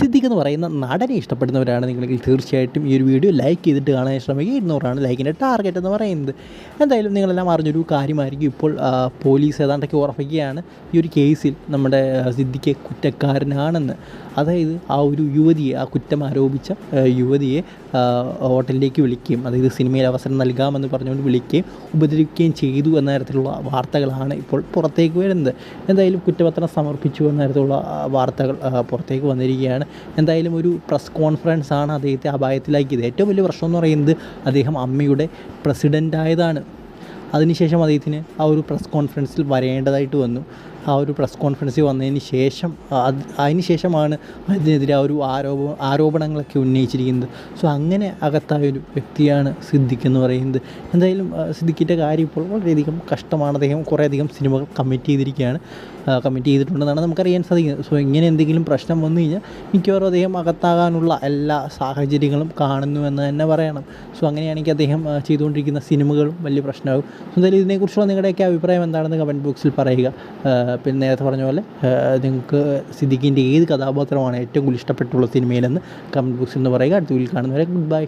സിദ്ദിഖ് എന്ന് പറയുന്ന നടനെ ഇഷ്ടപ്പെടുന്നവരാണ് നിങ്ങളെങ്കിൽ തീർച്ചയായിട്ടും ഈ ഒരു വീഡിയോ ലൈക്ക് ചെയ്തിട്ട് കാണാൻ ശ്രമിക്കുക. ഇരുന്നൂറാണ് ലൈക്കിന്റെ ടാർഗറ്റ് എന്ന് പറയുന്നത്. എന്തായാലും നിങ്ങളെല്ലാം അറിഞ്ഞൊരു കാര്യമായിരിക്കും ഇപ്പോൾ പോലീസ് ഏതാണ്ടൊക്കെ ഉറപ്പിക്കുകയാണ് ഈ ഒരു കേസിൽ നമ്മുടെ സിദ്ദിഖെ കുറ്റക്കാരനാണെന്ന്. അതായത് ആ ഒരു യുവതിയെ ആ കുറ്റം ആരോപിച്ച യുവതിയെ ഹോട്ടലിലേക്ക് വിളിക്കുകയും അതായത് സിനിമയിൽ അവസരം നൽകാമെന്ന് പറഞ്ഞുകൊണ്ട് വിളിക്കുകയും ഉപദ്രവിക്കുകയും ചെയ്തു എന്ന തരത്തിലുള്ള വാർത്തകളാണ് ഇപ്പോൾ പുറത്തേക്ക് വരുന്നത്. എന്തായാലും കുറ്റപത്രം സമർപ്പിച്ചു എന്ന തരത്തിലുള്ള വാർത്തകൾ പുറത്തേക്ക് വന്നിരിക്കുകയാണ്. എന്തായാലും ഒരു പ്രസ് കോൺഫറൻസ് ആണ് അദ്ദേഹത്തെ അപായത്തിലാക്കിയത്. ഏറ്റവും വലിയ പ്രശ്നം എന്ന് പറയുന്നത് അദ്ദേഹം അമ്മയുടെ പ്രസിഡന്റായതാണ് അതിനുശേഷം അദ്ദേഹത്തിന് ആ ഒരു പ്രസ് കോൺഫറൻസിൽ വരേണ്ടതായിട്ട് വന്നു. ആ ഒരു പ്രസ് കോൺഫറൻസിൽ വന്നതിന് ശേഷം അത് അതിന് ശേഷമാണ് അതിനെതിരെ ആ ഒരു ആരോപ ആരോപണങ്ങളൊക്കെ ഉന്നയിച്ചിരിക്കുന്നത്. സോ അങ്ങനെ അകത്തായ ഒരു വ്യക്തിയാണ് സിദ്ദിഖ് എന്ന് പറയുന്നത്. എന്തായാലും സിദ്ദിഖിന്റെ കാര്യം ഇപ്പോൾ വളരെയധികം കഷ്ടമാണ്. അദ്ദേഹം കുറേയധികം സിനിമകൾ കമ്മിറ്റ് ചെയ്തിരിക്കുകയാണ്. കമ്മിറ്റ് ചെയ്തിട്ടുണ്ടെന്നാണ് നമുക്കറിയാൻ സാധിക്കുന്നത്. സോ ഇങ്ങനെ എന്തെങ്കിലും പ്രശ്നം വന്നു കഴിഞ്ഞാൽ മിക്കവാറും അദ്ദേഹം അകത്താകാനുള്ള എല്ലാ സാഹചര്യങ്ങളും കാണുന്നു എന്ന് തന്നെ പറയണം. സോ അങ്ങനെയാണെങ്കിൽ അദ്ദേഹം ചെയ്തുകൊണ്ടിരിക്കുന്ന സിനിമകളും വലിയ പ്രശ്നമാകും. എന്തായാലും ഇതിനെക്കുറിച്ചുള്ള നിങ്ങളുടെയൊക്കെ അഭിപ്രായം എന്താണെന്ന് കമന്റ് ബോക്സിൽ പറയുക. പിന്നെ നേരത്തെ പറഞ്ഞ പോലെ നിങ്ങൾക്ക് സിദ്ദിഖിന്റെ ഏത് കഥാപാത്രമാണ് ഏറ്റവും കൂടുതൽ ഇഷ്ടപ്പെട്ടുള്ള സിനിമയിലെന്ന് കമന്റ് ബോക്സിൽ നിന്ന് പറയുക. അടുത്ത വീട്ടിൽ കാണുന്നവരെ ഗുഡ് ബൈ